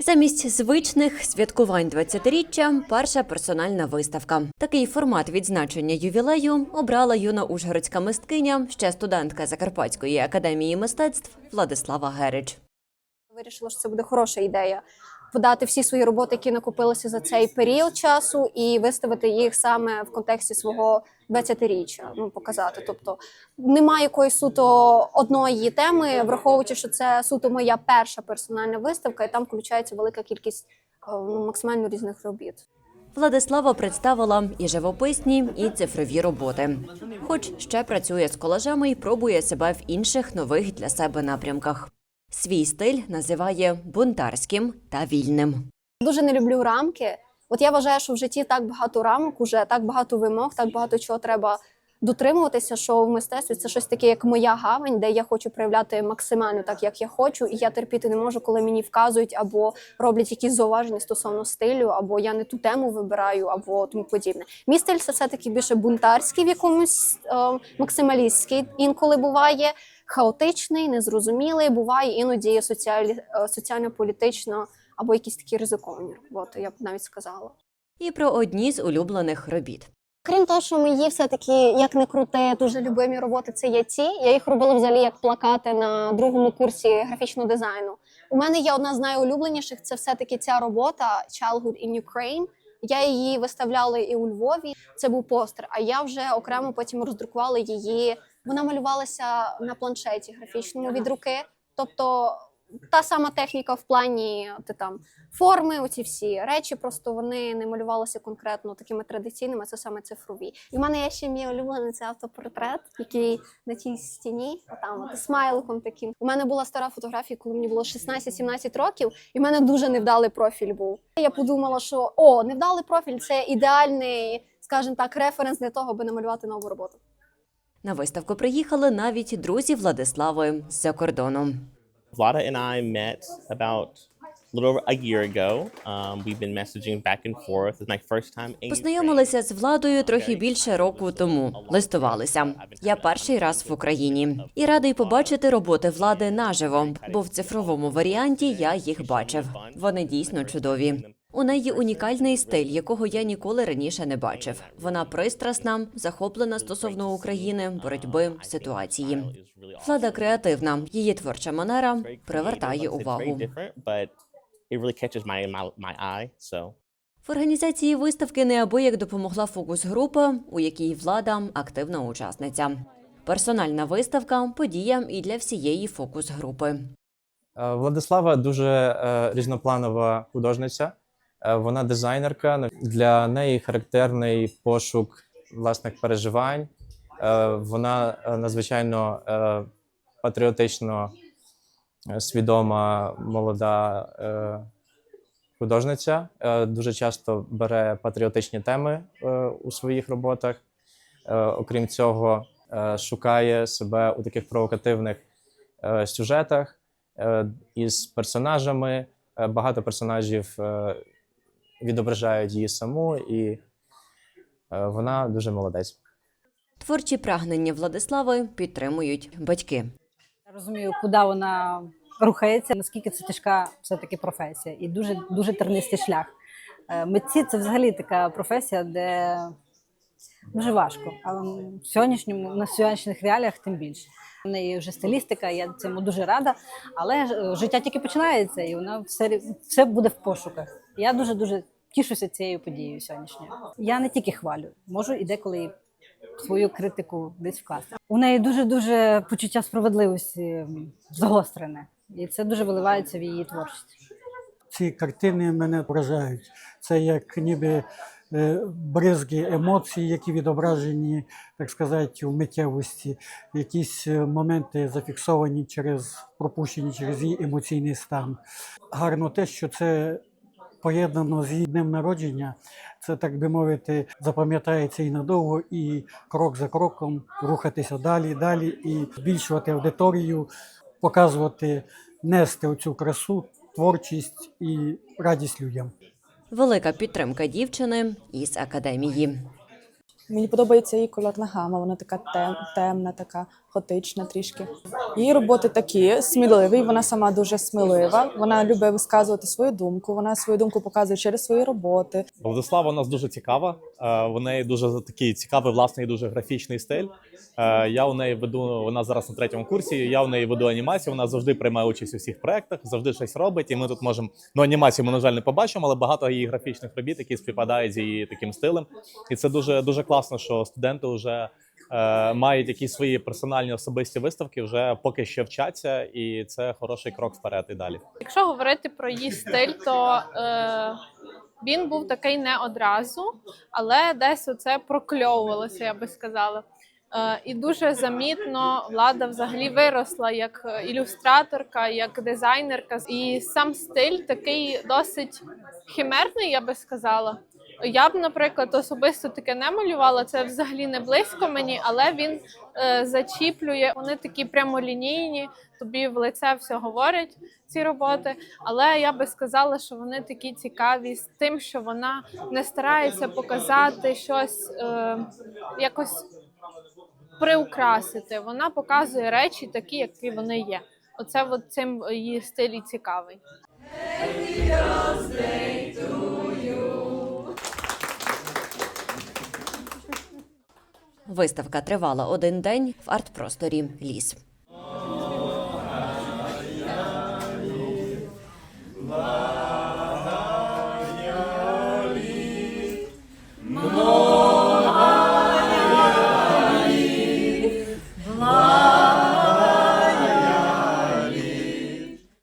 Замість звичних святкувань 20-річчя – перша персональна виставка. Такий формат відзначення ювілею обрала юна ужгородська мисткиня, ще студентка Закарпатської академії мистецтв Владислава Герич. Вирішила, що це буде хороша ідея. Подати всі свої роботи, які накопилися за цей період часу, і виставити їх саме в контексті свого 20-річчя. Ну, показати. Тобто немає якоїсь суто одної теми, враховуючи, що це суто моя перша персональна виставка, і там включається велика кількість е, ну, максимально різних робіт. Владислава представила і живописні, і цифрові роботи. Хоч ще працює з колажами і пробує себе в інших нових для себе напрямках. Свій стиль називає бунтарським та вільним. Дуже не люблю рамки. От я вважаю, що в житті так багато рамок, уже так багато вимог, так багато чого треба дотримуватися, що в мистецтві це щось таке, як моя гавань, де я хочу проявляти максимально так, як я хочу, і я терпіти не можу, коли мені вказують або роблять якісь зауваження стосовно стилю, або я не ту тему вибираю, або тому подібне. Мій стиль це все таки більше бунтарський в якомусь е, максималістський. Інколи буває хаотичний, незрозумілий. Буває іноді соціалі, е, соціально-політично або якісь такі ризиковані роботи, я б навіть сказала. І про одні з улюблених робіт. Крім того, що мої все-таки, як не крути, дуже любимі роботи це є ці. Я їх робила взагалі як плакати на другому курсі графічного дизайну. У мене є одна з найулюбленіших це все-таки ця робота Childhood in Ukraine. Я її виставляла і у Львові. Це був постер. А я вже окремо потім роздрукувала її. Вона малювалася на планшеті графічному від руки. Тобто та сама техніка в плані ти там форми, оці всі речі, просто вони не малювалися конкретно такими традиційними, це саме цифрові. І в мене є ще мій улюблений це автопортрет, який на тій стіні, отам от смайликом таким. У мене була стара фотографія, коли мені було 16-17 років, і в мене дуже невдалий профіль був. Я подумала, що о, невдалий профіль це ідеальний, скажімо так, референс для того, аби намалювати нову роботу. На виставку приїхали навіть друзі Владислави з-за кордону. Vlada and I met about a little over a year ago. Um, we've been messaging back and forth. It's my first time in Познайомилися з владою трохи більше року тому. Листувалися. Я перший раз в Україні і радий побачити роботи влади наживо, бо в цифровому варіанті я їх бачив. Вони дійсно чудові. У неї унікальний стиль, якого я ніколи раніше не бачив. Вона пристрасна, захоплена стосовно України, боротьби, ситуації. Влада креативна. Її творча манера привертає увагу. В організації виставки неабияк допомогла фокус-група, у якій влада активна учасниця. Персональна виставка подія і для всієї фокус-групи. Е, Владислава дуже е, різнопланова художниця. Е, Вона дизайнерка. Для неї характерний пошук власних переживань. Е, Вона е, надзвичайно патріотично свідома молода художниця. Дуже часто бере патріотичні теми у своїх роботах. Окрім цього, шукає себе у таких провокативних сюжетах із персонажами. Багато персонажів відображають її саму, і е, вона дуже молодець. Творчі прагнення Владислави підтримують батьки. Я розумію, куди вона рухається, наскільки це тяжка все-таки професія, і дуже дуже тернистий шлях. Е, Митці це взагалі така професія, де дуже важко. А в сьогоднішньому на сьогоднішніх реаліях тим більше. В неї вже стилістика, я цьому дуже рада, але е, життя тільки починається, і вона все, все буде в пошуках. Я дуже дуже тішуся цією подією сьогоднішньою. Я не тільки хвалю, можу і деколи свою критику десь вкласти. У неї дуже дуже почуття справедливості загострене, і це дуже виливається в її творчість. ці картини мене вражають. Це як ніби е, бризги емоцій, які відображені, так сказати, у миттєвості, якісь е, моменти зафіксовані через пропущені через її емоційний стан. Гарно те, що це поєднано з її днем народження. Це, так би мовити, запам'ятається і надовго, і крок за кроком рухатися далі, далі і збільшувати аудиторію, показувати, нести оцю красу, творчість і радість людям. Велика підтримка дівчини із академії. Мені подобається її кольорна гама, вона така темна, така готична трішки. Її роботи такі сміливі. Вона сама дуже смілива. Вона любить висказувати свою думку. Вона свою думку показує через свої роботи. Владислава у нас дуже цікава. Е, В неї дуже такий цікавий власний дуже графічний стиль. Е, Я у неї веду, вона зараз на третьому курсі. Я у неї веду анімацію. Вона завжди приймає участь у всіх проектах, завжди щось робить. І ми тут можемо ну анімацію ми на жаль не побачимо, але багато її графічних робіт, які співпадають з її таким стилем. І це дуже дуже класно, що студенти вже мають якісь свої персональні особисті виставки, вже поки що вчаться, і це хороший крок вперед і далі. Якщо говорити про її стиль, то е, він був такий не одразу, але десь оце прокльовувалося, я би сказала. Е, і дуже замітно влада взагалі виросла як е, ілюстраторка, як дизайнерка. І сам стиль такий досить химерний, я би сказала. Я б, наприклад, особисто таке не малювала. Це взагалі не близько мені, але він е, зачіплює. Вони такі прямолінійні, тобі в лице все говорять ці роботи. Але я би сказала, що вони такі цікаві з тим, що вона не старається показати щось е, якось приукрасити. Вона показує речі такі, які вони є. Оце от цим її стиль і цікавий. Виставка тривала один день в арт-просторі Ліс.